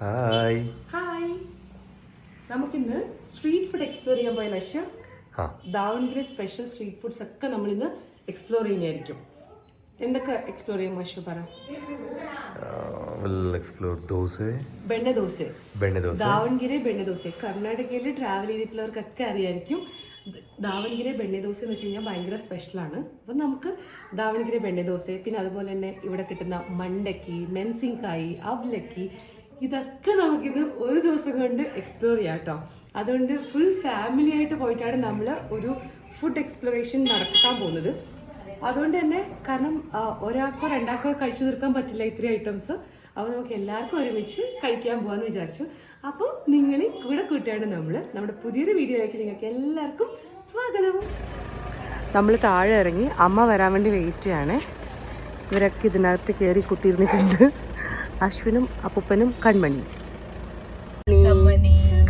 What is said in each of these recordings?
Hi. Hi. നമുക്കിന്ന് street food explore ചെയ്യാൻ പോയ ലക്ഷ്യം. ദാവണഗിരി സ്പെഷ്യൽ സ്ട്രീറ്റ് ഫുഡ്സ് ഒക്കെ നമ്മളിന്ന് എക്സ്പ്ലോർ ചെയ്യുന്നതായിരിക്കും. എന്തൊക്കെ എക്സ്പ്ലോർ ചെയ്യാൻ മഷു പറ. ദാവൺഗിരി ബെണ്ണ ദോശ. കർണാടകയിൽ ട്രാവൽ ചെയ്തിട്ടുള്ളവർക്കൊക്കെ അറിയായിരിക്കും. ദാവൺഗിരി ബെണ്ണ ദോശ എന്ന് വെച്ച് കഴിഞ്ഞാൽ ഭയങ്കര സ്പെഷ്യലാണ് അപ്പം നമുക്ക് ദാവൺഗിരി ബെണ്ണ ദോശ പിന്നെ അതുപോലെ തന്നെ ഇവിടെ കിട്ടുന്ന മണ്ടക്കി മെൻസിങ്കായി അവലക്കി ഇതൊക്കെ നമുക്കിന്ന് ഒരു ദിവസം കൊണ്ട് എക്സ്പ്ലോർ ചെയ്യാം കേട്ടോ അതുകൊണ്ട് ഫുൾ ഫാമിലി ആയിട്ട് പോയിട്ടാണ് നമ്മൾ ഒരു ഫുഡ് എക്സ്പ്ലോറേഷൻ നടത്താൻ പോകുന്നത്. അതുകൊണ്ട് തന്നെ കാരണം ഒരാൾക്കോ രണ്ടാൾക്കോ കഴിച്ചു തീർക്കാൻ പറ്റില്ല ഇത്രയും ഐറ്റംസ് അപ്പോൾ നമുക്ക് എല്ലാവർക്കും ഒരുമിച്ച് കഴിക്കാൻ പോകാമെന്ന് വിചാരിച്ചു. അപ്പോൾ നിങ്ങൾ കൂടെ കൂട്ടിയാണ് നമ്മൾ നമ്മുടെ പുതിയൊരു വീഡിയോയിലേക്ക് നിങ്ങൾക്ക് എല്ലാവർക്കും സ്വാഗതം. നമ്മൾ താഴെ ഇറങ്ങി അമ്മ വരാൻ വേണ്ടി വെയിറ്റ് ചെയ്യാണ്. ഇവരൊക്കെ ഇതിനകത്ത് കയറി കുത്തിയിരുന്നിട്ടുണ്ട്. അശ്വിനും അപ്പൂപ്പനും കൺമണിയും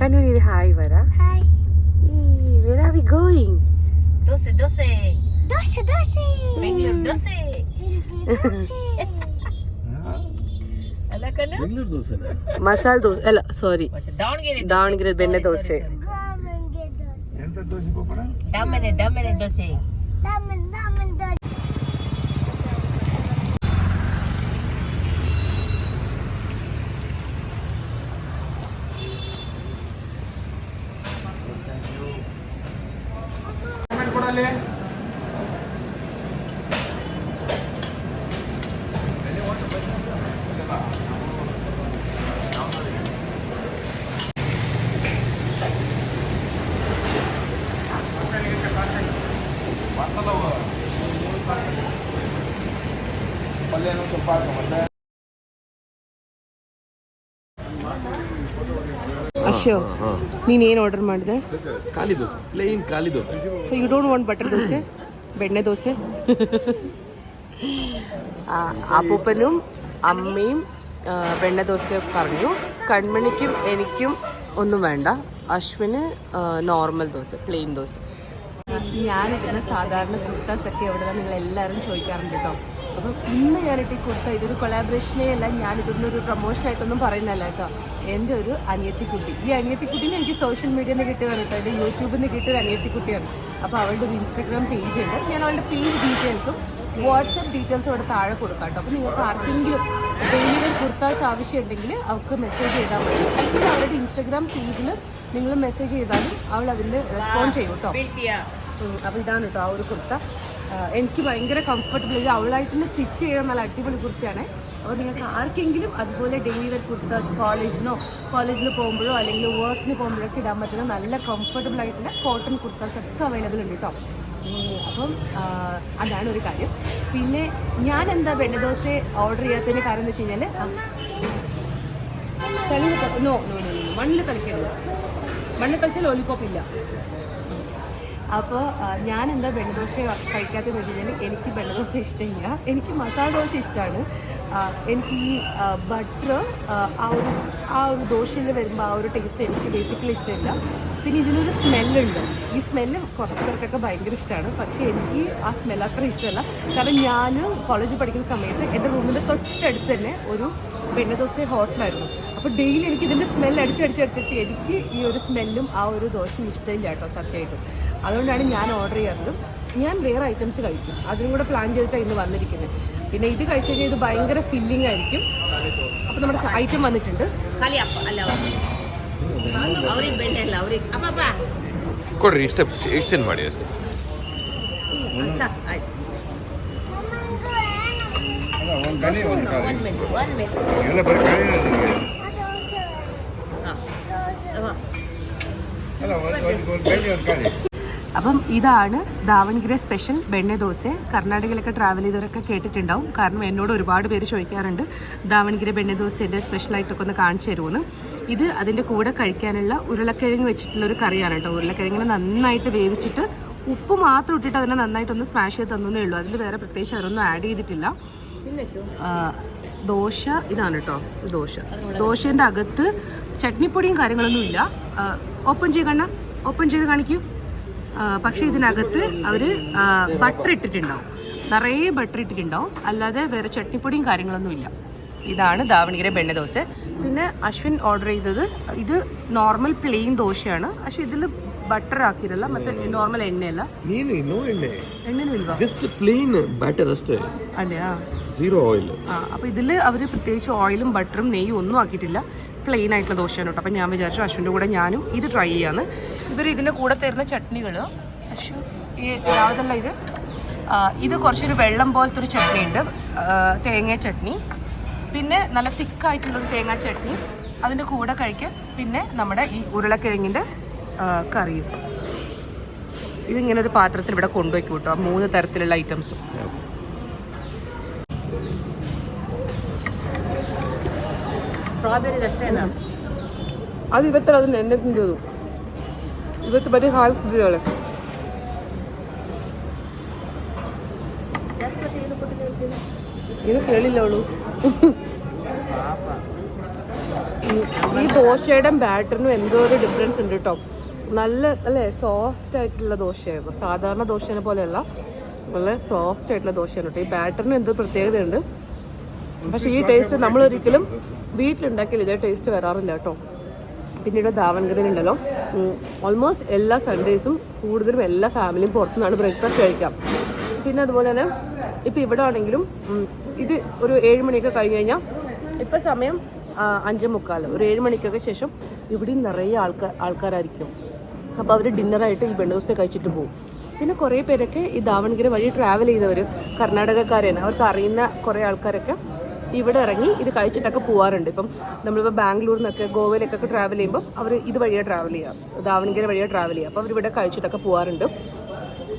കൺമണി ഹായ് വരാ Where are we going? Doce, doce. Doce, doce. Bangalore, doce. Doce. Ala ka na? Masala dosa അല്ല സോറി What? Davangere. ದಾವಣಗೆರೆ ಬೆಣ್ಣೆ ದೋಸೆ Ramen म्हणाले ಅಶ್ಯೋ ನೀನೇನು ಆರ್ಡರ್ ಮಾಡಿದೆ ಖಾಲಿ ದೋಸೆ ಪ್ಲೇನ್ ಖಾಲಿ dosa so you don't want butter dosa ಬೆಣ್ಣೆ ದೋಸೆ ആ, അപ്പൂപ്പനും അമ്മയും ആ, വെണ്ണ ദോശ പറഞ്ഞു കൺമണിക്കും എനിക്കും ഒന്നും വേണ്ട അശ്വിന് നോർമൽ ദോശ പ്ലെയിൻ ദോശ ഞാനിടുന്ന സാധാരണ കുർത്താസൊക്കെ എവിടെ നിങ്ങൾ എല്ലാവരും ചോദിക്കാറുണ്ട് കേട്ടോ അപ്പം ഇന്ന് ഞാനിട്ട് ഈ കുർത്ത ഇതൊരു കൊളാബറേഷനേ അല്ല ഞാൻ ഇതൊന്നും ഒരു പ്രൊമോഷനായിട്ടൊന്നും പറയുന്നതല്ല കേട്ടോ. എന്റെ ഒരു അനിയത്തിക്കുട്ടി. ഈ അനിയത്തിക്കുട്ടീനെ എനിക്ക് സോഷ്യൽ മീഡിയയിൽ നിന്ന് കിട്ടിയതാണ് കേട്ടോ. എന്റെ യൂട്യൂബിൽ നിന്ന് കിട്ടിയ അനിയത്തിക്കുട്ടിയാണ്. അപ്പോൾ അവളുടെ ഒരു ഇൻസ്റ്റാഗ്രാം പേജ് ഉണ്ട്. ഞാൻ അവളുടെ പേജ് ഡീറ്റെയിൽസും വാട്സപ്പ് ഡീറ്റെയിൽസും അവിടെ താഴെ കൊടുക്കാം കേട്ടോ. അപ്പോൾ നിങ്ങൾക്ക് ആർക്കെങ്കിലും ഡെയിലി വെയർ കുർത്താസ് ആവശ്യമുണ്ടെങ്കിൽ അവൾക്ക് മെസ്സേജ് ചെയ്താൽ മതി. അല്ലെങ്കിൽ അവരുടെ ഇൻസ്റ്റാഗ്രാം പേജിൽ നിങ്ങൾ മെസ്സേജ് ചെയ്താലും അവൾ അതിന്റെ റെസ്പോണ്ട് ചെയ്യും കേട്ടോ. അപ്പോൾ ഇതാണ് കേട്ടോ ആ ഒരു കുർത്ത. എനിക്ക് ഭയങ്കര കംഫർട്ടബിൾ ഇത് അവളായിട്ട് സ്റ്റിച്ച് ചെയ്ത നല്ല അടിപൊളി കുർത്തിയാണ്. അപ്പോൾ നിങ്ങൾക്ക് ആർക്കെങ്കിലും അതുപോലെ ഡെയിലി വെയർ കുർത്താസ് കോളേജിനോ കോളേജിൽ പോകുമ്പോഴോ അല്ലെങ്കിൽ വർക്കിന് പോകുമ്പോഴൊക്കെ ഇടാൻ പറ്റുന്ന നല്ല കംഫർട്ടബിൾ ആയിട്ടുള്ള കോട്ടൺ കുർത്താസ് ഒക്കെ അവൈലബിൾ ഉണ്ട് കേട്ടോ അപ്പം അതാണ് ഒരു കാര്യം. പിന്നെ ഞാൻ എന്താ വെണ്ണ ദോശ ഓർഡർ ചെയ്യാത്തതിന്റെ കാര്യം എന്ന് വെച്ച് കഴിഞ്ഞാൽ നോ നോ നോ മണ്ണിൽ കളിക്കരുത് മണ്ണിൽ കളിച്ചാൽ ലോലിപോപ്പ് ഇല്ല. അപ്പോൾ ഞാൻ എന്താ വെള്ളദോശ കഴിക്കാത്തതെന്ന് വെച്ച് കഴിഞ്ഞാൽ എനിക്ക് വെള്ളദോശ ഇഷ്ടമില്ല. എനിക്ക് മസാല ദോശ ഇഷ്ടമാണ് എനിക്ക് ഈ ബട്ടർ ആ ഒരു ആ ഒരു ദോശയിൽ വരുമ്പോൾ ആ ഒരു ടേസ്റ്റ് എനിക്ക് ബേസിക്കലി ഇഷ്ടമില്ല. പിന്നെ ഇതിനൊരു സ്മെല്ലുണ്ട് ഈ സ്മെല്ല് കുറച്ച് പേർക്കൊക്കെ ഭയങ്കര ഇഷ്ടമാണ് പക്ഷേ എനിക്ക് ആ സ്മെൽ അത്ര ഇഷ്ടമല്ല. കാരണം ഞാൻ കോളേജിൽ പഠിക്കുന്ന സമയത്ത് എന്റെ റൂമിന്റെ തൊട്ടടുത്ത് തന്നെ ഒരു വെണ്ണദോശ ഹോട്ടലായിരുന്നു. അപ്പോൾ ഡെയിലി എനിക്ക് ഇതിന്റെ സ്മെല്ല് അടിച്ചടിച്ചടിച്ചടിച്ച് എനിക്ക് ഈ ഒരു സ്മെല്ലും ആ ഒരു ദോശയും ഇഷ്ടമില്ല കേട്ടോ സത്യമായിട്ടും. അതുകൊണ്ടാണ് ഞാൻ ഓർഡർ ചെയ്യാത്തതും ഞാൻ വേറെ ഐറ്റംസ് കഴിക്കും അതിനും കൂടെ പ്ലാൻ ചെയ്തിട്ടാണ് ഇന്ന് വന്നിരിക്കുന്നത് പിന്നെ ഇത് കഴിച്ചു കഴിഞ്ഞാൽ ഇത് ഭയങ്കര ഫില്ലിംഗ് ആയിരിക്കും അപ്പോൾ നമ്മുടെ ഐറ്റം വന്നിട്ടുണ്ട് Kali apa? Ala. ಅವ್ರಿಗೆ ಬೆಣ್ಣೆ ಅಲ್ಲ ಅವ್ರಿಗೆ ಅಪ್ಪ ಅಪ್ಪ ಕೊಡ್ರಿ ಇಷ್ಟ ಎಕ್ಸ್ಚೇಂಜ್ ಮಾಡಿ ಅಷ್ಟೇ ಸಾಕು ಆಯ್ತು Ramen go enak. ಒನ್ അപ്പം ഇതാണ് ദാവൺഗിരി സ്പെഷ്യൽ ബെണ്ണ ദോശ. കർണാടകയിലൊക്കെ ട്രാവൽ ചെയ്തവരൊക്കെ കേട്ടിട്ടുണ്ടാവും. കാരണം എന്നോട് ഒരുപാട് പേര് ചോദിക്കാറുണ്ട് ദാവൺഗിരി ബെണ്ണ ദോശേന്റെ സ്പെഷ്യലായിട്ടൊക്കെ ഒന്ന് കാണിച്ചു തരുമെന്ന് ഇത് അതിന്റെ കൂടെ കഴിക്കാനുള്ള ഉരുളക്കിഴങ്ങ് വെച്ചിട്ടുള്ള ഒരു കറിയാണ് കേട്ടോ. ഉരുളക്കിഴങ്ങിനെ നന്നായിട്ട് വേവിച്ചിട്ട് ഉപ്പ് മാത്രം ഇട്ടിട്ട് അതിനെ നന്നായിട്ടൊന്ന് സ്മാഷ് ചെയ്ത് തന്നേ ഉള്ളൂ. അതിൽ വേറെ പ്രത്യേകിച്ച് അവരൊന്നും ആഡ് ചെയ്തിട്ടില്ല. ദോശ ഇതാണ് കേട്ടോ ദോശ. ദോശേന്റെ അകത്ത് ചട്നിപ്പൊടിയും കാര്യങ്ങളൊന്നും ഇല്ല ഓപ്പൺ ചെയ്യണ ഓപ്പൺ ചെയ്ത് കാണിക്കൂ. പക്ഷേ ഇതിനകത്ത് അവർ ബട്ടർ ഇട്ടിട്ടുണ്ടാവും നിറയെ ബട്ടർ ഇട്ടിട്ടുണ്ടാവും അല്ലാതെ വേറെ ചട്നിപ്പൊടിയും കാര്യങ്ങളൊന്നും ഇല്ല ഇതാണ് ദാവണഗിരി ബെണ്ണ ദോശ പിന്നെ അശ്വിൻ ഓർഡർ ചെയ്തത് ഇത് നോർമൽ പ്ലെയിൻ ദോശയാണ് പക്ഷെ ഇതിൽ ಬಟರ್ ಹಾಕಿರಲ್ಲ ಮತ್ತೆ ನಾರ್ಮಲ್ ಎಣ್ಣೆ ಅಲ್ಲ ನೀನು ಇನ್ನೂ ಎಣ್ಣೆ ಎಣ್ಣೆನೂ ಇಲ್ವಾ ಜಸ್ಟ್ ಪ್ಲೇನ್ ಬ್ಯಾಟರ್ ಅಷ್ಟೇ അതെയാ ಝೀರೋ ಆಯಿಲ್ ആ അപ്പോൾ ഇതിൽ അവർ പ്രത്യേകിച്ച് ഓയിലും ബട്ടറും നെയ്യും ഒന്നും ആക്കിയിട്ടില്ല പ്ലെയിൻ ആയിട്ടുള്ള ദോശയാണ് കേട്ടോ. അപ്പോൾ ഞാൻ വിചാരിച്ചു അശ്വിന്റെ കൂടെ ഞാനും ഇത് ട്രൈ ചെയ്യാന്ന്. ഇവർ ഇതിന്റെ കൂടെ തരുന്ന ചട്നികൾ അശ്വു ഈ രാവിലെ ഇത്? ഇത് കുറച്ചൊരു വെള്ളം പോലത്തെ ഒരു ചട്നി ഉണ്ട്. തേങ്ങ ചട്നി. പിന്നെ നല്ല തിക്കായിട്ടുള്ളൊരു തേങ്ങ ചട്നി. അതിന്റെ കൂടെ കഴിക്കാൻ പിന്നെ നമ്മുടെ ഈ ഉരുളക്കിഴങ്ങിന്റെ കറിയും. ഇതിങ്ങനെ ഒരു പാത്രത്തിൽ ഇവിടെ കൊണ്ടുവയ്ക്കും കേട്ടോ. ആ മൂന്ന് തരത്തിലുള്ള ഐറ്റംസും ಸ್ಟ್ರಾಬೆರಿ ಅಷ್ಟೇನಾ ಅದು ಇವತ್ತರ ಅದು ನೆನ್ನೆ ತಿಂದದು ಇವತ್ತು ಬರೀ ಹಾಲು ಕುಡಿಯೋಳೆ ಏನು ಕೇಳಿಲ್ಲ ಅವಳು ഈ ദോശയുടെ ബാറ്ററിനും എന്തോ ഒരു ഡിഫറൻസ് ഉണ്ട് കേട്ടോ നല്ല അല്ലേ സോഫ്റ്റ് ആയിട്ടുള്ള ദോശയായിരുന്നു സാധാരണ ദോശേനെ പോലെയല്ല നല്ല സോഫ്റ്റ് ആയിട്ടുള്ള ദോശയാണ് കേട്ടോ ഈ ബാറ്ററിന് എന്തോ പ്രത്യേകതയുണ്ട് പക്ഷേ ഈ ടേസ്റ്റ് നമ്മൾ ഒരിക്കലും വീട്ടിലുണ്ടാക്കിയാൽ ഇതേ ടേസ്റ്റ് വരാറില്ല കേട്ടോ. പിന്നീട് ദാവൻഗറിയിലുണ്ടല്ലോ ഓൾമോസ്റ്റ് എല്ലാ സൺഡേസും കൂടുതലും എല്ലാ ഫാമിലിയും പുറത്തുനിന്നാണ് ബ്രേക്ക്ഫാസ്റ്റ് കഴിക്കാം പിന്നെ അതുപോലെ തന്നെ ഇപ്പം ഇവിടെ ആണെങ്കിലും ഇത് ഒരു ഏഴ് മണിയൊക്കെ കഴിഞ്ഞ് കഴിഞ്ഞാൽ ഇപ്പം സമയം അഞ്ചേ മുക്കാൽ. ഒരു ഏഴ് മണിക്കൊക്കെ ശേഷം ഇവിടെയും നിറയെ ആൾക്കാർ ആൾക്കാരായിരിക്കും. അപ്പോൾ അവർ ഡിന്നറായിട്ട് ഈ വെണ്ണദോശ കഴിച്ചിട്ട് പോകും. പിന്നെ കുറേ പേരൊക്കെ ഈ ദാവൺഗിരി വഴി ട്രാവൽ ചെയ്തവർ കർണാടകക്കാരാണ്. അവർക്ക് അറിയുന്ന കുറേ ആൾക്കാരൊക്കെ ഇവിടെ ഇറങ്ങി ഇത് കഴിച്ചിട്ടൊക്കെ പോകാറുണ്ട് ഇപ്പം നമ്മളിപ്പോൾ ബാംഗ്ലൂരിൽ നിന്നൊക്കെ ഗോവയിലേക്കൊക്കെ ട്രാവൽ ചെയ്യുമ്പോൾ അവർ ഇത് വഴിയാണ് ട്രാവൽ ചെയ്യുക. ദാവണഗിരി വഴിയാണ് ട്രാവൽ ചെയ്യുക. അപ്പോൾ അവർ ഇവിടെ കഴിച്ചിട്ടൊക്കെ പോകാറുണ്ട്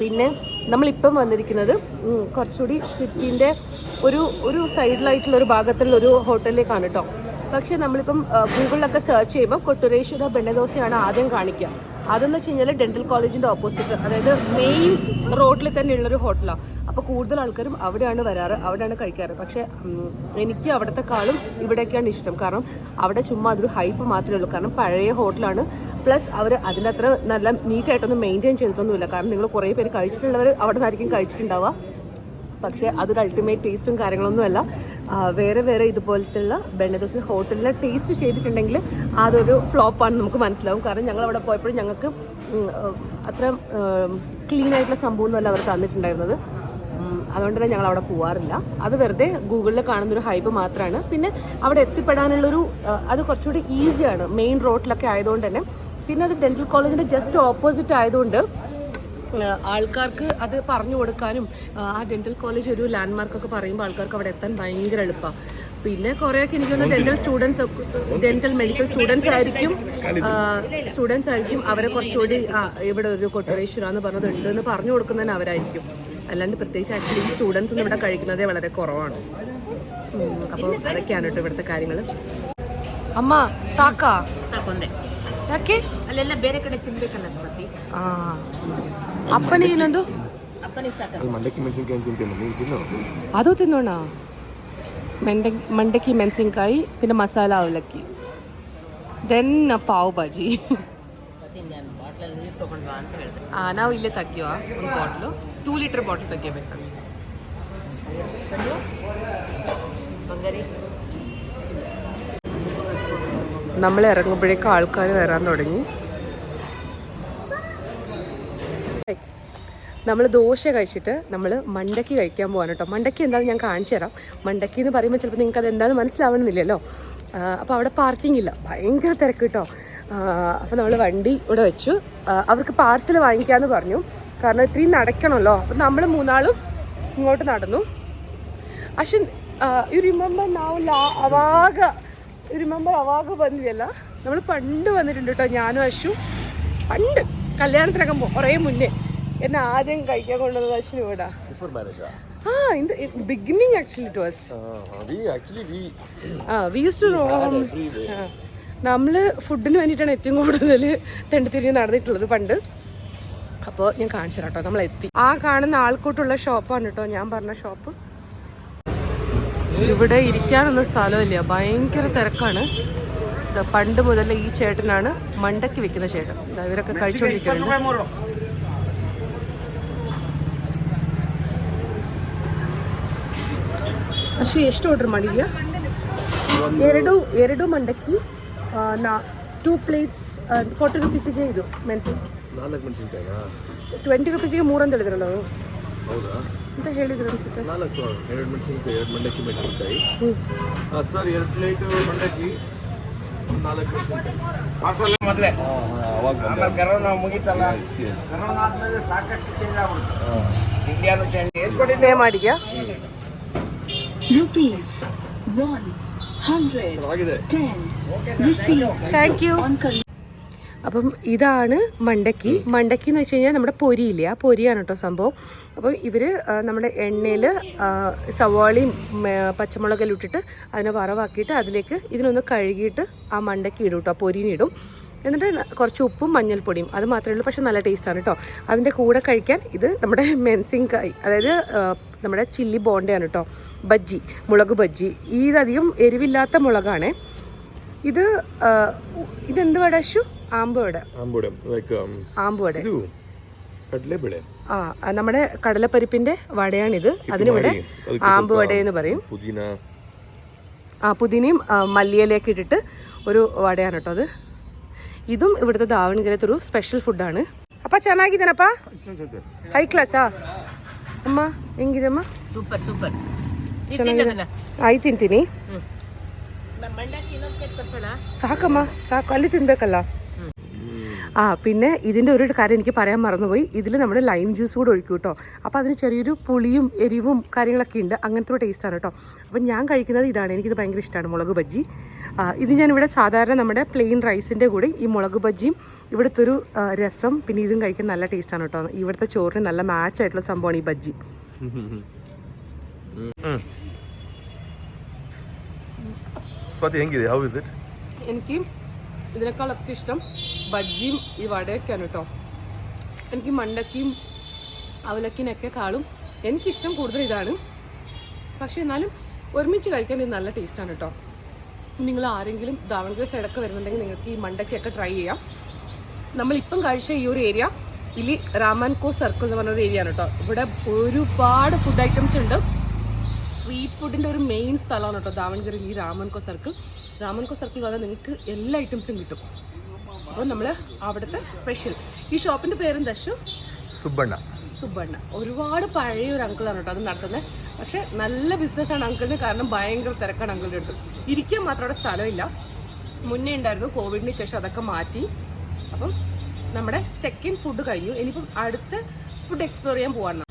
പിന്നെ നമ്മളിപ്പം വന്നിരിക്കുന്നത് കുറച്ചുകൂടി സിറ്റിന്റെ ഒരു ഒരു സൈഡിലായിട്ടുള്ള ഒരു ഭാഗത്തുള്ള ഒരു ഹോട്ടലിലേക്കാണ് കേട്ടോ. പക്ഷേ നമ്മളിപ്പം ഗൂഗിളിലൊക്കെ സെർച്ച് ചെയ്യുമ്പോൾ കൊട്ടുരേശ്വര ബെണ്ണദോശയാണ് ആദ്യം കാണിക്കുക. അതെന്ന് വെച്ച് കഴിഞ്ഞാൽ ഡെന്റൽ കോളേജിന്റെ ഓപ്പോസിറ്റ് അതായത് മെയിൻ റോഡിൽ തന്നെ ഉള്ളൊരു ഹോട്ടലാണ് അപ്പോൾ കൂടുതൽ ആൾക്കാരും അവിടെയാണ് വരാറ് അവിടെയാണ് കഴിക്കാറ്. പക്ഷേ എനിക്ക് എനിക്ക് അവിടത്തെക്കാളും ഇവിടെയൊക്കെയാണ് ഇഷ്ടം. കാരണം അവിടെ ചുമ്മാ അതൊരു ഹൈപ്പ് മാത്രമേ ഉള്ളൂ. കാരണം പഴയ ഹോട്ടലാണ് പ്ലസ് അവർ അതിന്റെ അത്ര നല്ല നീറ്റായിട്ടൊന്നും മെയിന്റെയിൻ ചെയ്തിട്ടൊന്നുമില്ല. കാരണം നിങ്ങൾ കുറേ പേര് കഴിച്ചിട്ടുള്ളവർ അവിടെ നിന്നായിരിക്കും കഴിച്ചിട്ടുണ്ടാവുക. പക്ഷേ അതൊരു അൾട്ടിമേറ്റ് ടേസ്റ്റും കാര്യങ്ങളൊന്നുമല്ല. വേറെ വേറെ ഇതുപോലത്തുള്ള ബെനഡസ് ഹോട്ടലിലെ ടേസ്റ്റ് ചെയ്തിട്ടുണ്ടെങ്കിൽ അതൊരു ഫ്ലോപ്പാണെന്ന് നമുക്ക് മനസ്സിലാവും. കാരണം ഞങ്ങൾ അവിടെ പോയപ്പോഴും ഞങ്ങൾക്ക് അത്ര ക്ലീൻ ആയിട്ടുള്ള സംഭവമൊന്നുമല്ല അവർ തന്നിട്ടുണ്ടായിരുന്നത്. അതുകൊണ്ട് തന്നെ ഞങ്ങൾ അവിടെ പോവാറില്ല. അത് വെറുതെ ഗൂഗിളിൽ കാണുന്നൊരു ഹൈബ് മാത്രമാണ് പിന്നെ അവിടെ എത്തിപ്പെടാനുള്ളൊരു അത് കുറച്ചുകൂടി ഈസിയാണ് മെയിൻ റോഡിലൊക്കെ ആയതുകൊണ്ട് തന്നെ. പിന്നെ അത് ഡെന്റൽ കോളേജിന്റെ ജസ്റ്റ് ഓപ്പോസിറ്റ് ആയതുകൊണ്ട് ആൾക്കാർക്ക് അത് പറഞ്ഞു കൊടുക്കാനും ആ, ആ ഡെന്റൽ കോളേജ് ഒരു ലാൻഡ് ഒക്കെ പറയുമ്പോൾ ആൾക്കാർക്ക് അവിടെ എത്താൻ ഭയങ്കര എളുപ്പമാണ് പിന്നെ കുറേയൊക്കെ എനിക്ക് തോന്നുന്നു dental students dental medical students ആയിരിക്കും സ്റ്റുഡൻസ് ആയിരിക്കും അവരെ കുറച്ചുകൂടി ആ, ഇവിടെ ഒരു കൊട്ടറേശ്വര എന്ന് പറഞ്ഞത് ഉണ്ട് എന്ന് പറഞ്ഞു കൊടുക്കുന്നതിന് അവരായിരിക്കും അല്ലാണ്ട് പ്രത്യേകിച്ച് ആക്ച്വലി ഈ സ്റ്റുഡൻസ് ഒന്നും ഇവിടെ കഴിക്കുന്നതേ വളരെ കുറവാണ് അപ്പോൾ അതൊക്കെയാണ് കേട്ടോ ഇവിടുത്തെ കാര്യങ്ങൾ അമ്മ സാക്കാ ಸಾಕೊಂಡೆ ಯಾಕೆ ಅಲ್ಲೆಲ್ಲ ಬೇರೆ ಕಡೆ ತಿನ್ಬೇಕಲ್ಲ ಸ್ಮೃತಿ ಆ ಅಪ್ಪನಿಗೆ ಇನ್ನೊಂದು ಅಪ್ಪನಿಗೆ ಸಾಕ ಅಲ್ಲಿ ಮಂಡಕ್ಕಿ ಮೆಣಸಿನ್ಕಾಯಿ ತಿಂತೀನಿ ನೀನು ತಿನ್ನು ಅದು ತಿನ್ನೋಣ ಮೆಂಡ ಮಂಡಕ್ಕಿ ಮೆಣಸಿನ್ಕಾಯಿ പിന്നെ ಮಸಾಲ ಅವಲಕ್ಕಿ ದೆನ್ ಪಾವ್ ಭಾಜಿ ಸ್ಮೃತಿ ನಾನು ಬಾಟ್ಲಲ್ಲಿ ನೀರು ತೊಗೊಂಡು ಬಾ ಅಂತ ಹೇಳಿದೆ ಆ, ನಾವು ಇಲ್ಲೇ ತೆಗಿಯುವ ಒಂದು ಬಾಟ್ಲು ಟೂ ಲೀಟರ್ ಬಾಟ್ಲ್ ತೆಗಿಬೇಕು ಬಂಗಾರಿ നമ്മൾ ഇറങ്ങുമ്പോഴേക്കും ആൾക്കാർ വരാൻ തുടങ്ങി നമ്മൾ ദോശ കഴിച്ചിട്ട് നമ്മൾ മണ്ടക്കി കഴിക്കാൻ പോകാൻ കേട്ടോ. മണ്ടക്കി എന്താണെന്ന് ഞാൻ കാണിച്ചു തരാം. മണ്ടക്കി എന്ന് പറയുമ്പോൾ ചിലപ്പോൾ നിങ്ങൾക്ക് അത് എന്താണെന്ന് മനസ്സിലാവണമെന്നില്ലല്ലോ. അപ്പോൾ അവിടെ പാർക്കിംഗ് ഇല്ല. ഭയങ്കര തിരക്ക് കേട്ടോ. അപ്പോൾ നമ്മൾ വണ്ടി ഇവിടെ വെച്ചു. അവർക്ക് പാർസൽ വാങ്ങിക്കാമെന്ന് പറഞ്ഞു. കാരണം ഇത്രയും നടക്കണമല്ലോ. അപ്പം നമ്മൾ മൂന്നാളും ഇങ്ങോട്ട് നടന്നു. പക്ഷെ യു റിമെമ്പർ നാവില്ല അവാഗ യു റിമെമ്പർ അവാഗ വന്നില്ല. നമ്മൾ പണ്ട് വന്നിട്ടുണ്ട് കേട്ടോ ഞാനും അശു പണ്ട് കല്യാണത്തിനൊക്കെ കുറേ മുന്നേ. എന്നെ ആദ്യം കഴിക്കാൻ കൊണ്ടുവന്നത് അശ്വിനി വീടാ. Before uh? Beginning actually it was we actually we uh we to roam നമ്മൾ ഫുഡിന് വേണ്ടിട്ടാണ് ഏറ്റവും കൂടുതൽ തെണ്ടിത്തിരിഞ്ഞ് നടന്നിട്ടുള്ളത് പണ്ട്. അപ്പോൾ ഞാൻ കാണിച്ചു കേട്ടോ നമ്മൾ എത്തി ആ കാണുന്ന ആൾക്കൂട്ടുള്ള ഷോപ്പാണ് കേട്ടോ ഞാൻ പറഞ്ഞ ഷോപ്പ് ഇവിടെ ഇരിക്കാനൊന്നും സ്ഥലമില്ല ഭയങ്കര തിരക്കാണ്. പണ്ട് മുതൽ ഈ ചേട്ടനാണ് മണ്ടക്ക് വെക്കുന്ന ചേട്ടൻ. ഇവരൊക്കെ കഴിച്ചുകൊണ്ടിരിക്കുന്നുണ്ട് ಅಶ್ವಿ ಎಷ್ಟು ಆರ್ಡ್ರ್ ಮಾಡಿದ್ಯಾ? ಎರಡು ಎರಡು ಮಂಡಕ್ಕಿ ನಾ ಟೂ ಪ್ಲೇಟ್ಸ್ ಫಾರ್ಟಿ ರುಪೀಸಿಗೆ ಇದು ಮೆಣಸು. ನಾಲ್ಕು ಮೆಣಸಿನ್ಕಾಯಿನಾ? ಟ್ವೆಂಟಿ ರುಪೀಸಿಗೆ ಮೂರು ಅಂತ ಹೇಳಿದ್ರಲ್ಲ ಅವರು. ಹೌದಾ? ಅಂತ ಹೇಳಿದ್ರು ಅನ್ಸುತ್ತೆ. ನಾಲ್ಕು ಎರಡು ಮೆಣಸಿನ್ಕಾಯಿ ಎರಡು ಮಂಡಕ್ಕಿ ಮೆಣಸಿನ್ಕಾಯಿ. ಹ್ಞೂ ಹಾಂ ಸರ್ ಎರಡು ಪ್ಲೇಟ್ ಮಂಡಕ್ಕಿ ನಾಲ್ಕು ಮೆಣಸಿನ್ಕಾಯಿ. ಪಾರ್ಸಲ್ ಮೊದಲೇ? ಅವಾಗ ಆಮೇಲೆ ಕರೋನಾ ಮುಗೀತಲ್ಲ? ಕರೋನಾ ಆದ್ಮೇಲೆ ಸಾಕಷ್ಟು ಚೇಂಜ್ ಆಗ್ಬಿಡ್ತು. ಇಂಡಿಯಾನು ಚೇಂಜ್ ಏನು ಕೊಟ್ಟಿದ್ದೆ? ಮಾಡಿದ್ಯಾ? rupees അപ്പം ഇതാണ് മണ്ടക്കി. മണ്ടക്കി എന്ന് വെച്ച് കഴിഞ്ഞാൽ നമ്മുടെ പൊരിയില്ല? ആ പൊരിയാണ് കേട്ടോ സംഭവം. അപ്പം ഇവർ നമ്മുടെ എണ്ണയിൽ സവാളയും പച്ചമുളകെല്ലാം ഇട്ടിട്ട് അതിനെ വറവാക്കിയിട്ട് അതിലേക്ക് ഇതിനൊന്ന് കഴുകിയിട്ട് ആ മണ്ടക്കി ഇടും കേട്ടോ. ആ പൊരിയിനിടും എന്നിട്ട് കുറച്ച് ഉപ്പും മഞ്ഞൾപ്പൊടിയും. അത് മാത്രമേ ഉള്ളൂ പക്ഷെ നല്ല ടേസ്റ്റാണ് കേട്ടോ. അതിന്റെ കൂടെ കഴിക്കാൻ ഇത് നമ്മുടെ മെൻസിങ് കായ് അതായത് നമ്മുടെ ചില്ലി ബോണ്ടയാണ് കേട്ടോ. ബജ്ജി മുളക് ബജ്ജി. ഇതധികം എരിവില്ലാത്ത മുളകാണ്. ഇത് ഇതെന്ത് വട ശു ആമ്പുവട ആ നമ്മുടെ കടലപ്പരിപ്പിന്റെ വടയാണിത്. അതിനിവിടെ ആമ്പുവട എന്ന് പറയും. ആ പുതിനയും മല്ലിയിലേക്ക് ഇട്ടിട്ട് ഒരു വടയാണ് കേട്ടോ അത്. ഇതും ഇവിടുത്തെ ദാവണഗരത്തെ ഒരു സ്പെഷ്യൽ ഫുഡാണ് അപ്പ ചെന്നാക്കിത്തനപ്പാ ഹൈ ക്ലാസ് ആ. അമ്മ എങ്കിലമ്മ? സൂപ്പർ സൂപ്പർ ಆಯ್ತು ತಿಂತೀನಿ സാക്കമ്മ സാക്കു അല്ലി തിൻപേക്കല്ല ആ പിന്നെ ഇതിന്റെ ഒരു കാര്യം എനിക്ക് പറയാൻ മറന്നുപോയി. ഇതിൽ നമ്മൾ ലൈം ജ്യൂസ് കൂടെ ഒഴിക്കും കേട്ടോ. അപ്പോൾ അതിന് ചെറിയൊരു പുളിയും എരിവും കാര്യങ്ങളൊക്കെ ഉണ്ട്. അങ്ങനത്തെ ഒരു ടേസ്റ്റാണ് കേട്ടോ. അപ്പം ഞാൻ കഴിക്കുന്നത് ഇതാണ്. എനിക്കിത് ഭയങ്കര ഇഷ്ടമാണ് മുളക് ബജ്ജി. ഇത് ഞാനിവിടെ സാധാരണ നമ്മുടെ പ്ലെയിൻ റൈസിന്റെ കൂടെ ഈ മുളക് ബജ്ജിയും ഇവിടുത്തെ ഒരു രസം പിന്നെ ഇതും കഴിക്കാൻ നല്ല ടേസ്റ്റാണ് കേട്ടോ. ഇവിടുത്തെ ചോറിന് നല്ല മാച്ചായിട്ടുള്ള സംഭവമാണ് ഈ ബജ്ജി. സ്വാതി എങ്കിൽ ഹൗ ഇസ് ഇറ്റ് എനിക്ക് ഇതിനേക്കാളൊക്കെ ഇഷ്ടം ബജ്ജിയും ഈ വടയൊക്കെയാണ് കേട്ടോ. എനിക്ക് മണ്ടക്കിയും അവലക്കിനൊക്കെ കാളും എനിക്കിഷ്ടം കൂടുതൽ ഇതാണ്. പക്ഷേ എന്നാലും ഒരുമിച്ച് കഴിക്കാൻ ഇത് നല്ല ടേസ്റ്റാണ് കേട്ടോ. നിങ്ങൾ ആരെങ്കിലും ദാവണഗിരി സൈഡൊക്കെ വരുന്നുണ്ടെങ്കിൽ നിങ്ങൾക്ക് ഈ മണ്ടയ്ക്കൊക്കെ ട്രൈ ചെയ്യാം. നമ്മളിപ്പം കഴിച്ച ഈ ഒരു ഏരിയ ഇതിൽ രാമാൻകോ സർക്കിൾ എന്ന് പറഞ്ഞൊരു ഏരിയ ആണ് കേട്ടോ. ഇവിടെ ഒരുപാട് ഫുഡ് ഐറ്റംസ് ഉണ്ട്. സ്ട്രീറ്റ് ഫുഡിന്റെ ഒരു മെയിൻ സ്ഥലമാണ് കേട്ടോ ദാവൺഗറിൽ ഈ രാമൻകോ സർക്കിൾ രാമൻകോ സർക്കിൾ വന്നാൽ നിങ്ങൾക്ക് എല്ലാ ഐറ്റംസും കിട്ടും. അപ്പോൾ നമ്മൾ അവിടുത്തെ സ്പെഷ്യൽ ഈ ഷോപ്പിന്റെ പേരെന്താ സുബ്ബണ്ണ സുബ്ബണ്ണ ഒരുപാട് പഴയ ഒരു അങ്കിളാണ് കേട്ടോ അത് നടത്തുന്നത് പക്ഷേ നല്ല ബിസിനസ്സാണ് അങ്കിളിന് കാരണം ഭയങ്കര തിരക്കാണ് അങ്കിളിന്റെ അടുത്ത്. ഇരിക്കാൻ മാത്രം അവിടെ സ്ഥലമില്ല. മുന്നേ ഉണ്ടായിരുന്നു കോവിഡിന് ശേഷം അതൊക്കെ മാറ്റി. അപ്പം നമ്മുടെ സെക്കൻഡ് ഫുഡ് കഴിഞ്ഞു. ഇനിയിപ്പം അടുത്ത ഫുഡ് എക്സ്പ്ലോർ ചെയ്യാൻ പോവാണ്.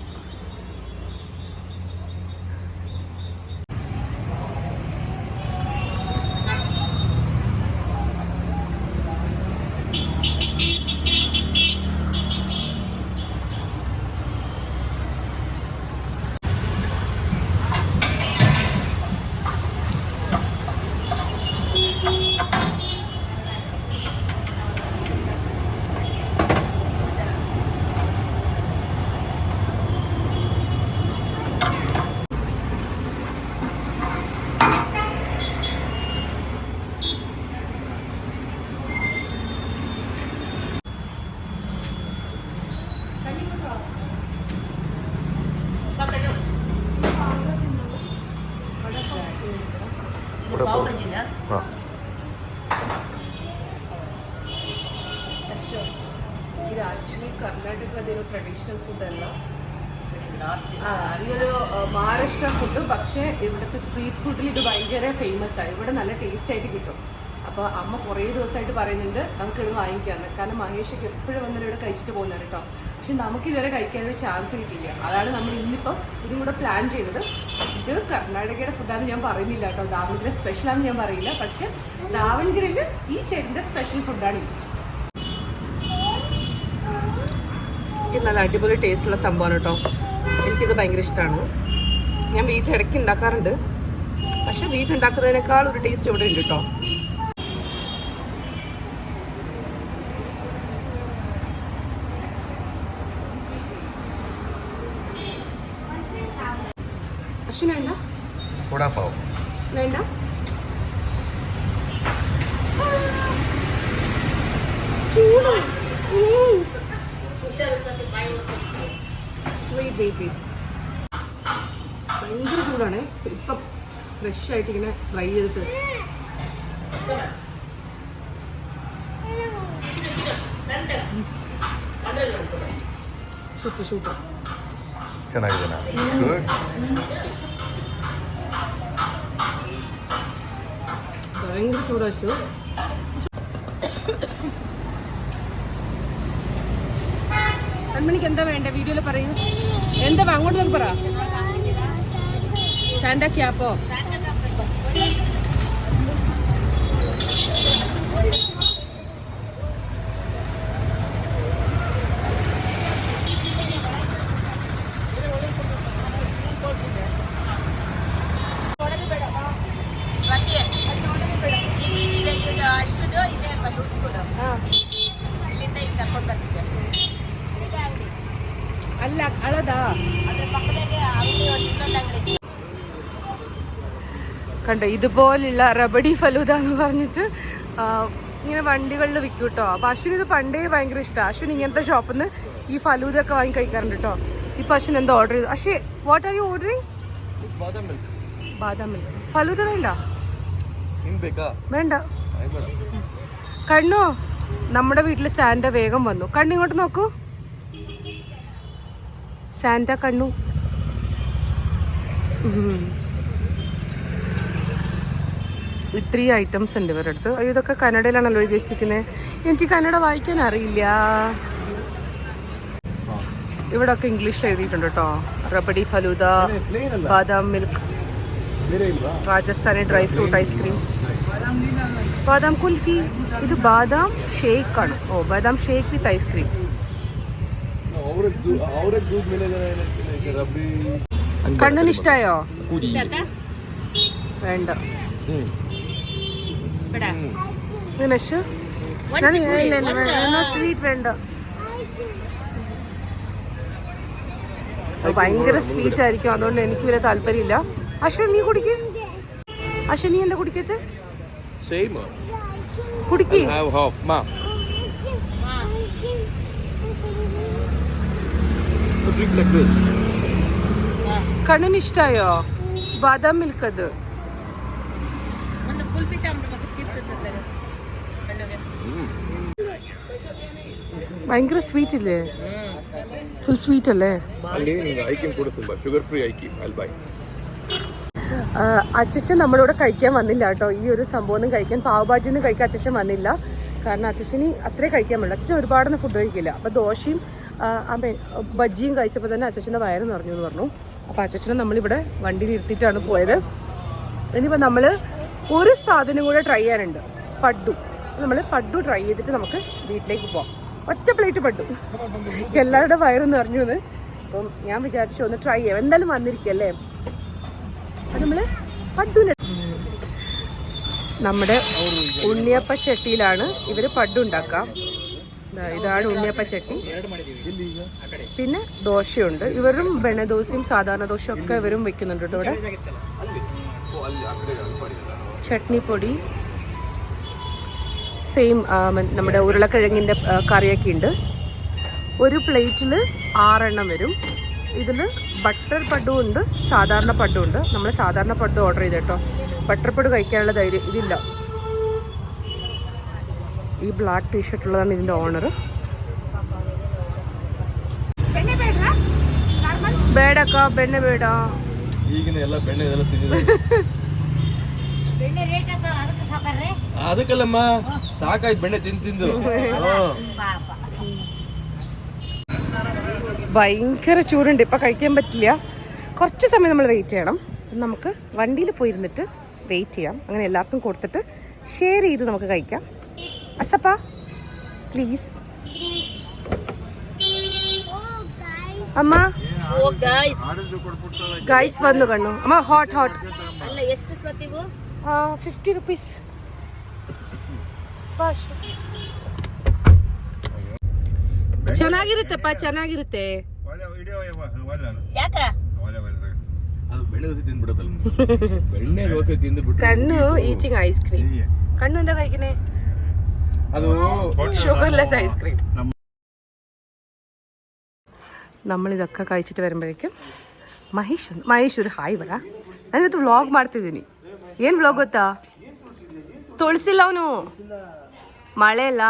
ഇത് മഹാരാഷ്ട്ര ഫുഡ് പക്ഷേ ഇവിടുത്തെ സ്ട്രീറ്റ് ഫുഡിൽ ഇത് ഭയങ്കര ഫേമസ് ആണ് ഇവിടെ നല്ല ടേസ്റ്റ് ആയിട്ട് കിട്ടും. അപ്പോൾ അമ്മ കുറേ ദിവസമായിട്ട് പറയുന്നുണ്ട് നമുക്ക് ഇത് വാങ്ങിക്കാന്ന് കാരണം മഹേഷൊക്കെ എപ്പോഴും വന്നാലും ഇവിടെ കഴിച്ചിട്ട് പോകുന്നത് കേട്ടോ പക്ഷെ നമുക്ക് ഇതുവരെ കഴിക്കാനൊരു ചാൻസ് കിട്ടില്ല അതാണ് നമ്മൾ ഇന്നിപ്പോൾ ഇതും കൂടെ പ്ലാൻ ചെയ്തത്. ഇത് കർണാടകയുടെ ഫുഡാണെന്ന് ഞാൻ പറയുന്നില്ല കേട്ടോ. ദാവണഗര സ്പെഷ്യലാന്ന് ഞാൻ പറയില്ല പക്ഷെ ദാവണഗിരിയിൽ ഈ ചേട്ടന്റെ സ്പെഷ്യൽ ഫുഡാണ് ഇത്. നല്ല അടിപൊളി ടേസ്റ്റുള്ള സംഭവമാണ് കേട്ടോ. എനിക്കിത് ഭയങ്കര ഇഷ്ടമാണ് ഞാൻ വീട്ടിൽ ഇടയ്ക്ക് ഉണ്ടാക്കാറുണ്ട്. പക്ഷെ വീട്ടിലുണ്ടാക്കുന്നതിനേക്കാൾ ഒരു ടേസ്റ്റ് ഇവിടെ ഉണ്ട് കേട്ടോ. ഭക്ഷ്യം വേണ്ട. കൂടാപ്പാവ് വേണ്ട ഭയങ്കര ചൂടാണ്. ഇപ്പൊ ഫ്രഷ് ആയിട്ട് ഇങ്ങനെ ഫ്രൈ ചെയ്തിട്ട്. സൂപ്പർ സൂപ്പർ ಚೆನ್ನಾಗಿದೆನಾ ಗುಡ್ ഭയങ്കര ചൂടാച്ചു കൺമണിക്ക് എന്താ വേണ്ട വീഡിയോയിൽ പറയൂ എന്താ വാ, അങ്ങോട്ട് നോക്കി പറ സാന്റാ ക്യാപ്പോ കണ്ടോ ഇതുപോലുള്ള റബഡി ഫലൂത എന്ന് പറഞ്ഞിട്ട് ഇങ്ങനെ വണ്ടികളിൽ വിൽക്കും കേട്ടോ. അപ്പോൾ അശ്വിന് ഇത് പണ്ടേ ഭയങ്കര ഇഷ്ടമാണ് അശ്വിൻ ഇങ്ങനത്തെ ഷോപ്പിൽ നിന്ന് ഈ ഫലൂത ഒക്കെ വാങ്ങി കഴിക്കാറുണ്ട് കേട്ടോ. ഇപ്പൊ അശ്വിൻ എന്തോ ഓർഡർ ചെയ്തു. Ashwi what are you ordering badam milk falooda വേണ്ട. വേണ്ട. കണ്ണോ നമ്മുടെ വീട്ടിൽ സ്റ്റാൻഡ് വേഗം വന്നു. കണ്ണിങ്ങോട്ട് നോക്കൂ. സാന്റ കണ്ണു. ഇത്രയും ഐറ്റംസ് ഉണ്ട് ഇവരുടെ അടുത്ത്. അയ്യോ ഇതൊക്കെ കന്നഡയിലാണല്ലോ ഉദ്ദേശിക്കുന്നത് എനിക്ക് കന്നഡ വായിക്കാൻ അറിയില്ല. ഇവിടെ ഒക്കെ ഇംഗ്ലീഷ് എഴുതിയിട്ടുണ്ട് കേട്ടോ rabdi falooda badam milk Rajasthani dry fruit ice cream badam kulfi. ഇത് ബാദാം ഷേക്കാണ്. ഓ ബാദാം ഷേക്ക് വിത്ത് ഐസ്ക്രീം കണ്ണിന് ഇഷ്ടായോ വേണ്ട. ഭയങ്കര സ്വീറ്റ് ആയിരിക്കും. അതുകൊണ്ട് എനിക്ക് വലിയ താല്പര്യമില്ല. അശ്വൻ നീ കുടിക്ക. അശ്വൻ നീ എന്താ കുടിക്കത്ത്? കുടിക്കേ. ಹ್ಯಾವ್ ಹಾಫ್ ಮಾ ಡ್ರಿಂಕ್ ಲೈಕ್ ದಿಸ್ കണ്ണിന് ഇഷ്ടായോ ബാദാം മിൽക്ക് അത് ಒಂದು ಕುಲ್ಫಿ ತಗೊಂಡ್ಬಿಡ್ಬೇಕು ಚಿಪ್ಸ್ ಕಣ್ಣುಗೆ ഭയങ്കര സ്വീറ്റ് ഇല്ലേ ഫുൾ സ്വീറ്റ് അല്ലേ ಅಲ್ಲಿ ನಿಂಗೆ ಐಕಿಮ್ ಕೊಡಿಸ್ತೀನಿ ಬಾ ಶುಗರ್ ಫ್ರೀ ಐಕಿಮ್ ಅಲ್ಲಿ ಬಾಯ್ അച്ഛൻ നമ്മുടെ കൂടെ കഴിക്കാൻ വന്നില്ല കേട്ടോ ഈ ഒരു സംഭവം ഒന്നും കഴിക്കാൻ പാവഭാജി ഒന്നും കഴിക്കാൻ അച്ഛൻ വന്നില്ല കാരണം അച്ഛന് അത്രേ കഴിക്കാൻ പറ്റില്ല അച്ഛൻ ഒരുപാടൊന്നും ഫുഡ് കഴിക്കില്ല അപ്പോൾ ദോശയും ആ, അമ്മ ബജ്ജിയും കഴിച്ചപ്പോൾ തന്നെ അച്ഛച്ചന്റെ വയറ് നിറഞ്ഞു എന്ന് പറഞ്ഞു. അപ്പോൾ അച്ഛച്ചനെ നമ്മളിവിടെ വണ്ടിയിൽ ഇരുത്തിയിട്ടാണ് പോയത്. ഇനിയിപ്പോൾ നമ്മൾ ഒരു സാധനം കൂടെ ട്രൈ ചെയ്യാനുണ്ട്. പഡ്ഡു. നമ്മൾ പഡ്ഡു ട്രൈ ചെയ്തിട്ട് നമുക്ക് വീട്ടിലേക്ക് പോവാം. ഒറ്റ പ്ലേറ്റ് പഡ്ഡു. എല്ലാവരുടെ വയറ് നിറഞ്ഞു എന്ന്. അപ്പം ഞാൻ വിചാരിച്ചു ഒന്ന് ട്രൈ ചെയ്യാം. എന്തായാലും വന്നിരിക്കല്ലേ? അത് നമ്മൾ പഡ്ഡുന നമ്മുടെ ഉണ്ണിയപ്പ ചട്ടിയിലാണ് ഇവർ പഡ്ഡു ഉണ്ടാക്കാം ദാ ഇതാണ് ഉണ്ണിയപ്പ ചട്ടി. പിന്നെ ദോശയുണ്ട്. ഇവരും ബെണദോശയും സാധാരണ ദോശയും ഒക്കെ ഇവരും വെക്കുന്നുണ്ട് കേട്ടോ ഇവിടെ. ചട്നി പൊടി സെയിം നമ്മുടെ ഉരുളക്കിഴങ്ങിന്റെ കറിയൊക്കെ ഉണ്ട്. ഒരു പ്ലേറ്റിൽ ആറെണ്ണം വരും. ഇതിൽ ബട്ടർ പഡും ഉണ്ട്. സാധാരണ പഡും ഉണ്ട്. നമ്മൾ സാധാരണ പഡു ഓർഡർ ചെയ്ത് കേട്ടോ. ബട്ടർ പഡ് കഴിക്കാനുള്ള ധൈര്യം ഇതില്ല. ഈ ബ്ലാക്ക് ടീഷർട്ടുള്ളതാണ് ഇതിൻ്റെ ഓണർ ಬೇಡಕ್ಕ ಬೆಣ್ಣೆ ಬೇಡ ಈಗಿನ ಎಲ್ಲ ಬೆಣ್ಣೆ ಇದೆಲ್ಲ ತಿಂದಿದೆ ಬೆಣ್ಣೆ ರೇಟ್ ಅದಕ್ಕೆ ಸಾಕಾರ್ರೆ ಅದಕ್ಕಲ್ಲಮ್ಮ ಸಾಕಾಯ್ತು ಬೆಣ್ಣೆ ತಿಂದು ತಿಂದು ಹ್ಮ್. ಪಾಪ ഭയങ്കര ചൂടുണ്ട് ഇപ്പം കഴിക്കാൻ പറ്റില്ല കുറച്ച് സമയം നമ്മൾ വെയിറ്റ് ചെയ്യണം അപ്പം നമുക്ക് വണ്ടിയിൽ പോയിരുന്നിട്ട് വെയിറ്റ് ചെയ്യാം അങ്ങനെ എല്ലാവർക്കും കൊടുത്തിട്ട് ഷെയർ ചെയ്ത് നമുക്ക് കഴിക്കാം ಅಸಪ್ಪ ಪ್ಲೀಸ್ ಅಮ್ಮ. ಗಾಯ್ಸ್ ಒಂದು ಗಣ್ಣು ಅಮ್ಮ ಹಾಟ್ ಹಾಟ್ ಅಲ್ಲ ಎಷ್ಟು ಸ್ವತಿವು ಫಿಫ್ಟಿ ರುಪೀಸ್ ಚೆನ್ನಾಗಿರುತ್ತಪ್ಪ ಚೆನ್ನಾಗಿರುತ್ತೆ. ಕಣ್ಣು ಈಚಿಂಗ್ ಐಸ್ ಕ್ರೀಮ್ ಕಣ್ಣು ಅಂದಾಗ ಅದು ഷുഗർലെസ് ഐസ്ക്രീം നമ്മൾ ഇതൊക്കെ കഴിച്ചിട്ട് വരുമ്പോഴേക്കും ಮಹೇಶ್ ಒಂದು ಮಹೇಶ್ ಅವ್ರು ಹಾಯ್ ಬರ ನಾನು ಇವತ್ತು ವ್ಲಾಗ್ ಮಾಡ್ತಿದ್ದೀನಿ ಏನು ವ್ಲಾಗ್ ಗೊತ್ತಾ ತೊಳಸಿಲ್ಲ ಅವನು ಮಳೆ ಇಲ್ಲ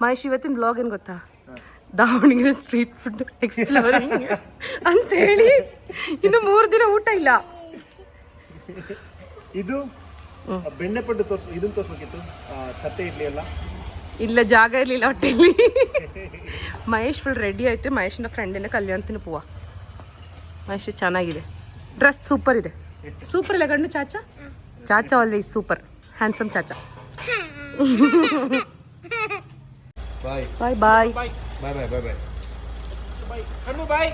ಮಹೇಶ್ ಇವತ್ತಿನ ವ್ಲಾಗ್ ಏನು ಗೊತ್ತಾ ದಾವಣಗೆರೆ ಸ್ಟ್ರೀಟ್ ಫುಡ್ ಎಕ್ಸ್ಪ್ಲೋರಿಂಗ್ ಅಂತೇಳಿ ಇನ್ನು ಮೂರು ದಿನ ಊಟ ಇಲ್ಲ ಇದು ಬೆಣ್ಣೆ ಪಡ್ಡು ತೋರ್ಸ್ ಇದನ್ನ ತೋರಿಸ್ಬೇಕಿತ್ತು. ಸತ್ತೆ ಇರ್ಲಿ ಅಲ್ಲ? ಇಲ್ಲ ಜಾಗ ಇರಲಿಲ್ಲ ಹೊಟ್ಟೆಲಿ ಮಹೇಶ್ ಫುಲ್ ರೆಡಿ ಆಯಿತು. ಮಹೇಶನ ಫ್ರೆಂಡಿನ ಕಲ್ಯಾಣ ಪೂವ. ಮಹೇಶ್ ಚೆನ್ನಾಗಿದೆ. ಡ್ರೆಸ್ ಸೂಪರ್ ಇದೆ. ಸೂಪರ್ ಇಲ್ಲ ಗಂಡು ಚಾಚಾ? ಚಾಚಾ always super handsome Chacha. Bye bye bye bye bye bye bye bye.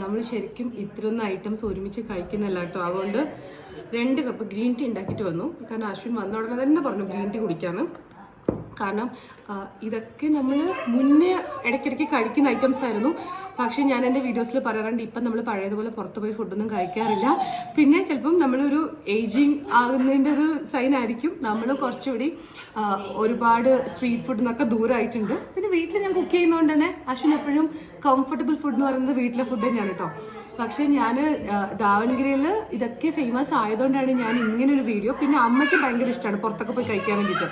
നമ്മൾ ശരിക്കും ഇത്രയൊന്നും ഐറ്റംസ് ഒരുമിച്ച് കഴിക്കുന്നില്ല കേട്ടോ. അതുകൊണ്ട് രണ്ട് കപ്പ് ഗ്രീൻ ടീ ഉണ്ടാക്കിയിട്ട് വന്നു. കാരണം അശ്വിൻ വന്ന ഉടനെ തന്നെ പറഞ്ഞു ഗ്രീൻ ടീ കുടിക്കാന്ന്. കാരണം ഇതൊക്കെ നമ്മൾ മുന്നേ ഇടയ്ക്കിടയ്ക്ക് കഴിക്കുന്ന ഐറ്റംസ് ആയിരുന്നു. പക്ഷേ ഞാൻ എന്റെ വീഡിയോസിൽ പറയാറുണ്ട് ഇപ്പം നമ്മൾ പഴയതുപോലെ പുറത്ത് പോയി ഫുഡൊന്നും കഴിക്കാറില്ല. പിന്നെ ചിലപ്പം നമ്മളൊരു ഏജിങ് ആകുന്നതിന്റെ ഒരു സൈൻ ആയിരിക്കും. നമ്മൾ കുറച്ചുകൂടി ഒരുപാട് സ്ട്രീറ്റ് ഫുഡ് നിന്നൊക്കെ ദൂരമായിട്ടുണ്ട് പിന്നെ വീട്ടിൽ ഞാൻ കുക്ക് ചെയ്യുന്നതുകൊണ്ട് തന്നെ അശ്വിൻ എപ്പോഴും കംഫർട്ടബിൾ ഫുഡ് എന്ന് പറയുന്നത് വീട്ടിലെ ഫുഡ് തന്നെയാണ് കേട്ടോ. പക്ഷേ ഞാൻ ദാവൻഗിരിയിൽ ഇതൊക്കെ ഫേമസ് ആയതുകൊണ്ടാണ് ഞാൻ ഇങ്ങനെ ഒരു വീഡിയോ പിന്നെ അമ്മയ്ക്ക് ഭയങ്കര ഇഷ്ടമാണ് പുറത്തൊക്കെ പോയി കഴിക്കാൻ വേണ്ടിയിട്ട്.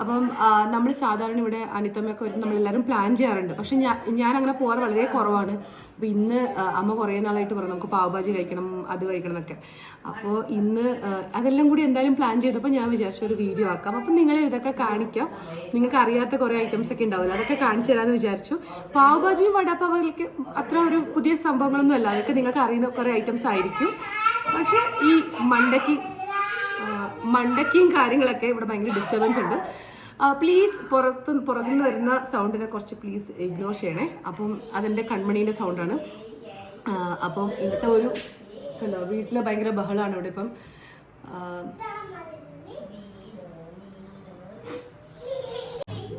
അപ്പം നമ്മൾ സാധാരണ ഇവിടെ അനിത്തമ്മയൊക്കെ വരുമ്പോൾ നമ്മളെല്ലാവരും പ്ലാൻ ചെയ്യാറുണ്ട്. പക്ഷെ ഞാൻ ഞാൻ അങ്ങനെ പോകാറ് വളരെ കുറവാണ്. അപ്പോൾ ഇന്ന് അമ്മ കുറേ നാളായിട്ട് പറഞ്ഞു നമുക്ക് പാവഭാജി കഴിക്കണം അത് കഴിക്കണം എന്നൊക്കെ. അപ്പോൾ ഇന്ന് അതെല്ലാം കൂടി എന്തായാലും പ്ലാൻ ചെയ്തപ്പോൾ ഞാൻ വിചാരിച്ചു ഒരു വീഡിയോ ആക്കാം. അപ്പം നിങ്ങളെ ഇതൊക്കെ കാണിക്കാം. നിങ്ങൾക്ക് അറിയാത്ത കുറേ ഐറ്റംസ് ഒക്കെ ഉണ്ടാവില്ല അതൊക്കെ കാണിച്ചു തരാമെന്ന് വിചാരിച്ചു. പാവഭാജിയും വടാപ്പാവകൾക്ക് അത്ര ഒരു പുതിയ സംഭവങ്ങളൊന്നും അല്ല. അതൊക്കെ നിങ്ങൾക്ക് അറിയുന്ന കുറേ ഐറ്റംസ് ആയിരിക്കും. പക്ഷേ ഈ മണ്ടക്കി മണ്ടക്കിയും കാര്യങ്ങളൊക്കെ ഇവിടെ ഭയങ്കര ഡിസ്റ്റർബൻസ് ഉണ്ട്. പ്ലീസ് പുറത്ത് പുറത്തുനിന്ന് വരുന്ന സൗണ്ടിനെ കുറച്ച് പ്ലീസ് ഇഗ്നോർ ചെയ്യണേ. അപ്പം അതെന്റെ കൺമണീന്റെ സൗണ്ടാണ് അപ്പം ഇന്നത്തെ ഒരു കണ്ടോ വീട്ടിൽ ഭയങ്കര ബഹളമാണ് ഇവിടെ ഇപ്പം.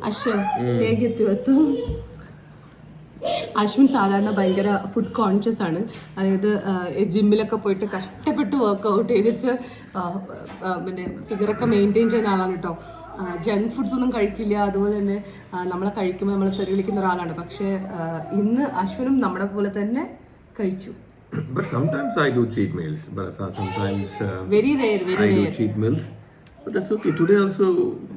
അശ്വൻ അശ്വിൻ സാധാരണ ഭയങ്കര ഫുഡ് കോൺഷ്യസ് ആണ്. അതായത് ജിമ്മിലൊക്കെ പോയിട്ട് കഷ്ടപ്പെട്ട് വർക്ക്ഔട്ട് ചെയ്തിട്ട് പിന്നെ ഫിഗറൊക്കെ മെയിന്റെയിൻ ചെയ്യുന്ന ആളാണ് കേട്ടോ. ജങ്ക് ഫുഡ്സ് ഒന്നും കഴിക്കില്ല അതുപോലെ തന്നെ നമ്മളെ കഴിക്കുമ്പോൾ നമ്മൾ തെറി വിളിക്കുന്ന ഒരാളാണ് പക്ഷേ ഇന്ന് അശ്വനും നമ്മളെ പോലെ തന്നെ കഴിച്ചു But sometimes I do cheat meals, But uh, Sometimes uh, very rare, very I do cheat meals. But that's okay. Today also.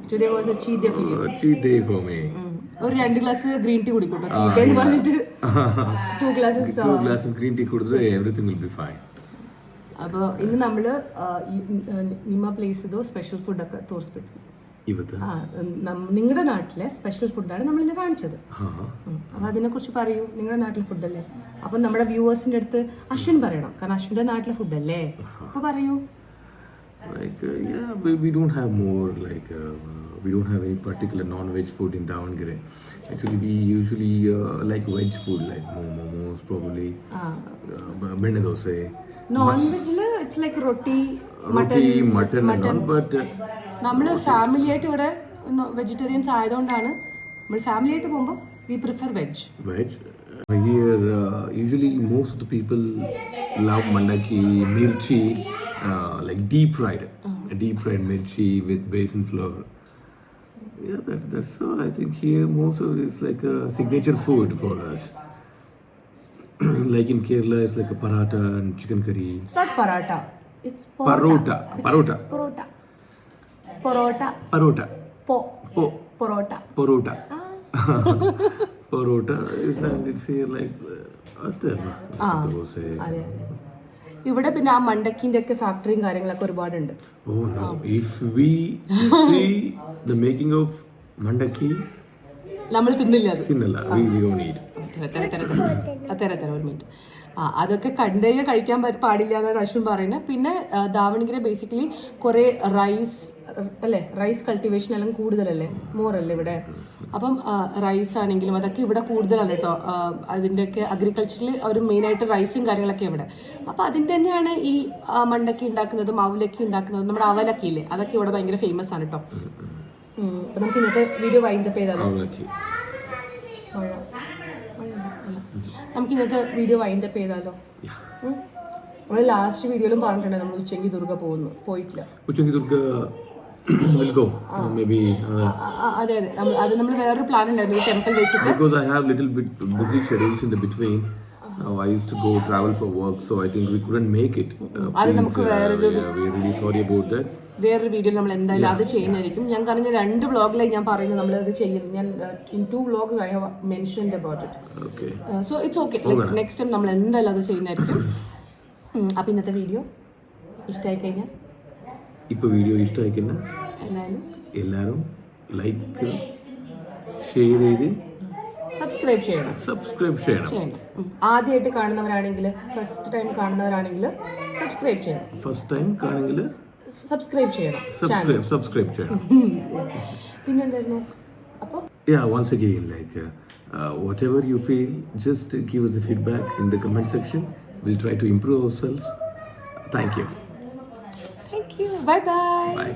Today was a cheat day for you. Uh, cheat day for me. Mm. ഒരു രണ്ട് glass green tea കുടിക്കട്ടോ cheat എന്ന് പറഞ്ഞിട്ട് two two glasses green tea, tea കുടിച്ചിട്ട് everything will be fine അപ്പോൾ ഇന്ന് നമ്മൾ Nima place ചെയ്തോ സ്പെഷ്യൽ ഫുഡൊക്കെ തോർസ് പെട്ടു ആ നിങ്ങളുടെ നാട്ടിലെ സ്പെഷ്യൽ ഫുഡാണ് നമ്മൾ ഇന്ന് കാണിച്ചത് അപ്പൊ അതിനെ അതിനെക്കുറിച്ച് പറയൂ നിങ്ങളുടെ നാട്ടിലെ ഫുഡല്ലേ അപ്പൊ നമ്മുടെ വ്യൂവേഴ്സിന്റെ അടുത്ത് അശ്വിൻ പറയണം കാരണം അശ്വിന്റെ നാട്ടിലെ ഫുഡല്ലേ അപ്പൊ പറയൂ like uh, yeah we, we don't have more like uh, we don't have any particular non-veg food in Davangere. Actually, we usually uh, like veg food like mo- momos, probably uh, benne dosa, non വെജിൽ it's like roti roti, mutton and all. But uh, നമ്മൾ family ആയിട്ട് ഇവിടെ vegetarians ആയതുകൊണ്ടാണ് നമ്മൾ family ആയിട്ട് പോകുമ്പോൾ we prefer veg veg Uh, here, uh, usually most of the people love mandaki, mirchi, uh, like deep fried, deep fried mirchi with basin flour. Yeah, that, that's all. I think here most of it is like a signature food for us. like in Kerala, it's like a paratha and chicken curry. It's not paratha. It's Parota, parota, Parota. Parota parota, parota. Parota. Parota. Parota. Parota it's here like ഇവിടെ പിന്നെ ആ മണ്ടക്കിന്റെ ഒക്കെ ഫാക്ടറിയും കാര്യങ്ങളൊക്കെ ഒരുപാടുണ്ട് ഓ no if we see the making of mandakki നമ്മൾ തിന്നില്ല അത്. തിന്നില്ല. തര തര ഒരു മിനിറ്റ് ആ അതൊക്കെ കണ്ടുകഴിഞ്ഞാൽ കഴിക്കാൻ പാടില്ല എന്നാണ് അശ്വിൻ പറയുന്നത്. പിന്നെ ദാവണിഗിരി ബേസിക്കലി കുറേ റൈസ് അല്ലേ റൈസ് കൾട്ടിവേഷൻ എല്ലാം കൂടുതലല്ലേ? മോറല്ലേ ഇവിടെ? അപ്പം റൈസ് ആണെങ്കിലും അതൊക്കെ ഇവിടെ കൂടുതലാണ് കേട്ടോ. അതിന്റെയൊക്കെ അഗ്രികൾച്ചറിൽ അവർ മെയിനായിട്ട് റൈസും കാര്യങ്ങളൊക്കെ ഇവിടെ. അപ്പോൾ അതിന്റെ തന്നെയാണ് ഈ ആ, മണ്ടക്കി ഉണ്ടാക്കുന്നതും അവലക്കി ഉണ്ടാക്കുന്നതും നമ്മുടെ അവലക്കി ഇല്ലേ? അതൊക്കെ ഇവിടെ ഭയങ്കര ഫേമസ് ആണ് കേട്ടോ. അപ്പം നമുക്ക് ഇന്നത്തെ വീഡിയോ വൈൻഡപ്പ് ചെയ്താലോ? നമുക്ക് ഇന്നത്തെ വീഡിയോ വൈൻഡപ്പ് ചെയ്താലോ? നമ്മൾ ലാസ്റ്റ് വീഡിയോയിലും പറഞ്ഞിട്ടുണ്ട് നമ്മൾ ഉച്ചയ്ക്ക് ദുർഗ പോകുന്നു. പോയിട്ടില്ല. ഉച്ചയ്ക്ക് ദുർഗ അതെ അതെ. അത് നമ്മൾ വേറൊരു പ്ലാൻ ഉണ്ടായിരുന്നു. ടെമ്പിൾ വെച്ചിട്ട് because I have little bit busy schedules in the between Uh, I used to go travel for work, so I think we couldn't make it. Uh, അത് please, നമുക്ക് uh, വേറൊരു- yeah, we're really sorry about that. വേറൊരു video നമ്മൾ എന്തായാലും അത് ചെയ്യുന്നതായിരിക്കും. ഞാൻ പറഞ്ഞ രണ്ട് വ്ളോഗിലായി ഞാൻ പറയുന്നത് നമ്മൾ അത് ചെയ്യുന്നു ഞാൻ in two vlogs I have mentioned about it Okay. So it's okay next time നമ്മൾ എന്തായാലും അത് ചെയ്യുന്നതായിരിക്കും. അപ്പം ഇന്നത്തെ വീഡിയോ ഇഷ്ടമായി കഴിഞ്ഞാൽ ഇപ്പോൾ വീഡിയോ ഇഷ്ടമായിക്കുന്ന എന്തായാലും എല്ലാവരും ലൈക്ക് ഷെയർ ചെയ്ത് സബ്സ്ക്രൈബ് ചെയ്യണം. സബ്സ്ക്രൈബ് ചെയ്യണം. ചെയ്യണം. ആദ്യമായിട്ട് കാണുന്നവരാണെങ്കിൽ ഫസ്റ്റ് ടൈം കാണുന്നവരാണെങ്കിൽ സബ്സ്ക്രൈബ് ചെയ്യണം. ഫസ്റ്റ് ടൈം കാണെങ്കിൽ സബ്സ്ക്രൈബ് ചെയ്യണം. സബ്സ്ക്രൈബ് സബ്സ്ക്രൈബ് ചെയ്യണം. പിന്നെന്തായിരുന്നു? അപ്പോൾ Yeah, once again, like uh, uh, whatever you feel, just give us the feedback in the comment section. We'll try to improve ourselves. Thank you. Thank you bye bye Bye.